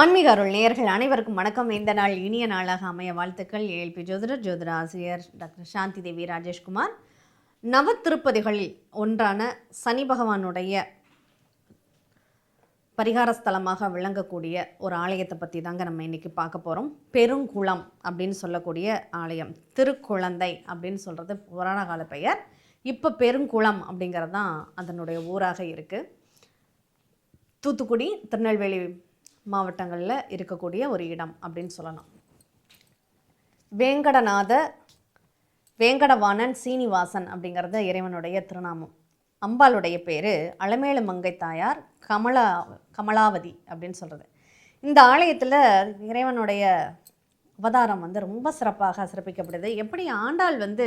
ஆன்மீக அருள் நேயர்கள் அனைவருக்கும் வணக்கம். இந்த நாள் இனிய நாளாக அமைய வாழ்த்துக்கள். ஏஎல்பி ஜோதிடர் ஜோதிட ஆசிரியர் டாக்டர் சாந்தி தேவி ராஜேஷ்குமார். நவ திருப்பதிகளில் ஒன்றான சனி பகவானுடைய பரிகார ஸ்தலமாக விளங்கக்கூடிய ஒரு ஆலயத்தை பற்றி தாங்க நம்ம இன்றைக்கி பார்க்க போகிறோம் பெருங்குளம் அப்படின்னு சொல்லக்கூடிய ஆலயம். திருக்குழந்தை அப்படின்னு சொல்கிறது புராண கால பெயர். இப்போ பெருங்குளம் அப்படிங்கிறது தான் அதனுடைய ஊராக இருக்குது தூத்துக்குடி திருநெல்வேலி மாவட்டங்களில் இருக்கக்கூடிய ஒரு இடம் அப்படின்னு சொல்லலாம். வேங்கடநாத வேங்கடவாணன் சீனிவாசன் அப்படிங்கிறது இறைவனுடைய திருநாமம். அம்பாளுடைய பேர் அலமேலு மங்கை தாயார் கமலா கமலாவதி அப்படின்னு சொல்கிறது இந்த ஆலயத்தில் இறைவனுடைய அவதாரம் வந்து ரொம்ப சிறப்பாக சிறப்பிக்கப்படுது. எப்படி ஆண்டாள் வந்து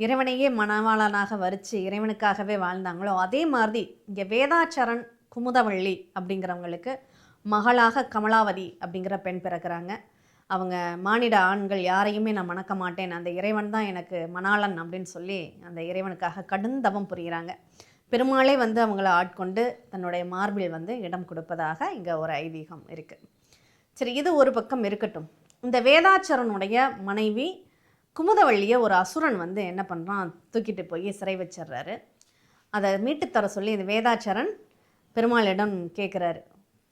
இறைவனையே மணவாளனாக வரித்து இறைவனுக்காகவே வாழ்ந்தாங்களோ அதே மாதிரி இங்கே வேதாச்சரண் குமுதவள்ளி அப்படிங்கிறவங்களுக்கு மகளாக கமலாவதி அப்படிங்கிற பெண் பிறக்கிறாங்க. அவங்க மானிட ஆண்கள் யாரையுமே நான் மணக்க மாட்டேன். அந்த இறைவன் தான் எனக்கு மணாளன் அப்படின்னு சொல்லி அந்த இறைவனுக்காக கடுந்தவம் புரிகிறாங்க பெருமாளே வந்து அவங்கள ஆட்கொண்டு தன்னுடைய மார்பில் வந்து இடம் கொடுப்பதாக இங்கே ஒரு ஐதீகம் இருக்குது சரி இது ஒரு பக்கம் இருக்கட்டும். இந்த வேதாச்சரனுடைய மனைவி குமுதவள்ளியை ஒரு அசுரன் வந்து என்ன பண்ணுறான் தூக்கிட்டு போய் சிறை வச்சிடுறாரு. அதை மீட்டுத் தர சொல்லி இந்த வேதாச்சரன் பெருமாளிடம் கேட்குறாரு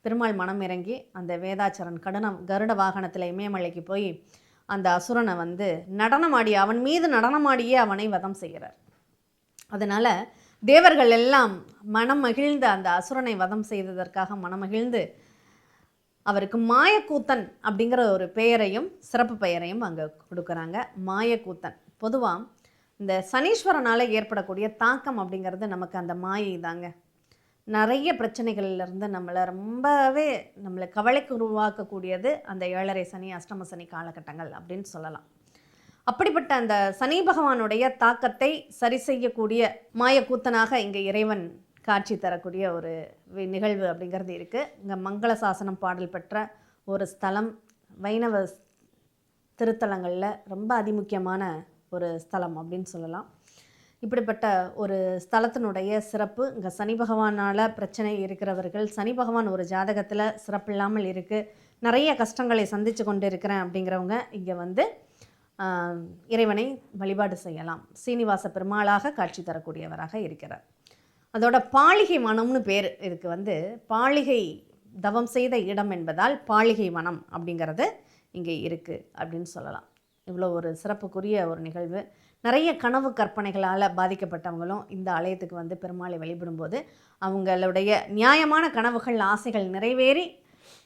பெருமாள் மனம் இறங்கி அந்த வேதாச்சரன் கடன கருட வாகனத்தில் இமயமலைக்கு போய் அந்த அசுரனை வந்து நடனமாடி அவன் மீது நடனமாடியே அவனை வதம் செய்கிறார். அதனால் தேவர்கள் எல்லாம் மனம் மகிழ்ந்த அந்த அசுரனை வதம் செய்ததற்காக மனமகிழ்ந்து அவருக்கு மாயக்கூத்தன் அப்படிங்கிற ஒரு பெயரையும் சிறப்பு பெயரையும் அங்கே கொடுக்குறாங்க. மாயக்கூத்தன். பொதுவாக இந்த சனீஸ்வரனால் ஏற்படக்கூடிய தாக்கம் அப்படிங்கிறது நமக்கு அந்த மாயை தாங்க. நிறைய பிரச்சனைகள்லேருந்து நம்மளை ரொம்பவே நம்மளை கவலைக்கு உருவாக்கக்கூடியது அந்த ஏழரை சனி அஷ்டம சனி காலகட்டங்கள் அப்படின்னு சொல்லலாம். அப்படிப்பட்ட அந்த சனி பகவானுடைய தாக்கத்தை சரி செய்யக்கூடிய மாயக்கூத்தனாக இங்கே இறைவன் காட்சி தரக்கூடிய ஒரு நிகழ்வு அப்படிங்கிறது இருக்குது இங்கே மங்கள சாசனம் பாடல் பெற்ற ஒரு ஸ்தலம் வைணவ திருத்தலங்களில் ரொம்ப அதிமுக்கியமான ஒரு ஸ்தலம் அப்படின்னு சொல்லலாம். இப்படிப்பட்ட ஒரு ஸ்தலத்தினுடைய சிறப்பு இங்கே சனி பகவானால் பிரச்சனை இருக்கிறவர்கள் சனி பகவான் ஒரு ஜாதகத்தில் சிறப்பில்லாமல் இருக்குது நிறைய கஷ்டங்களை சந்தித்து கொண்டு இருக்கிறேன் அப்படிங்கிறவங்க இங்கே வந்து இறைவனை வழிபாடு செய்யலாம். சீனிவாச பெருமாளாக காட்சி தரக்கூடியவராக இருக்கிறார். அதோட பாளிகை வனம்னு பேர் இதுக்கு வந்து பாளிகை தவம் செய்த இடம் என்பதால் பாளிகை வனம் அப்படிங்கிறது இங்கே இருக்குது அப்படின்னு சொல்லலாம். இவ்வளோ ஒரு சிறப்புக்குரிய ஒரு நிகழ்வு. நிறைய கனவு கற்பனைகளால் பாதிக்கப்பட்டவங்களும் இந்த ஆலயத்துக்கு வந்து பெருமாளை வழிபடும்போது அவங்களுடைய நியாயமான கனவுகள் ஆசைகள் நிறைவேறி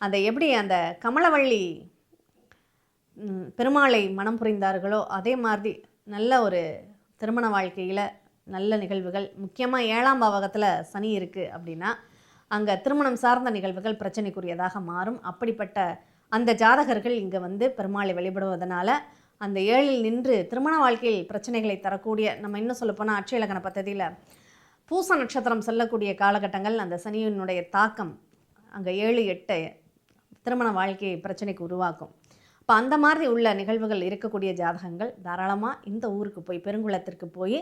அந்த எப்படி அந்த கமலவள்ளி பெருமாளை மனம் புரிந்தார்களோ அதே மாதிரி நல்ல ஒரு திருமண வாழ்க்கையில் நல்ல நிகழ்வுகள் முக்கியமாக ஏழாம் பாவகத்தில் சனி இருக்குது அப்படின்னா அங்கே திருமணம் சார்ந்த நிகழ்வுகள் பிரச்சனைக்குரியதாக மாறும். அப்படிப்பட்ட அந்த ஜாதகர்கள் இங்கே வந்து பெருமாளை வழிபடுவதனால அந்த ஏழில் நின்று திருமண வாழ்க்கையில் பிரச்சனைகளை தரக்கூடிய நம்ம இன்னும் சொல்லப்போனால் அட்சய இலக்கண பദ്ധதியில் பூச நட்சத்திரம் செல்லக்கூடிய காலகட்டங்கள் அந்த சனியினுடைய தாக்கம் அங்கே ஏழு எட்டு திருமண வாழ்க்கை பிரச்சனைக்கு உருவாக்கும். அப்போ அந்த மாதிரி உள்ள நிகழ்வுகள் இருக்கக்கூடிய ஜாதகங்கள் தாராளமாக இந்த ஊருக்கு போய் பெருங்குளத்திற்கு போய்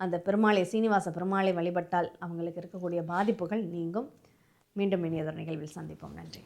அந்த பெருமாளை சீனிவாச பெருமாளை வழிபட்டால் அவங்களுக்கு இருக்கக்கூடிய பாதிப்புகள் நீங்கும். மீண்டும் இனியதொரு நிகழ்வில் சந்திப்போம். நன்றி.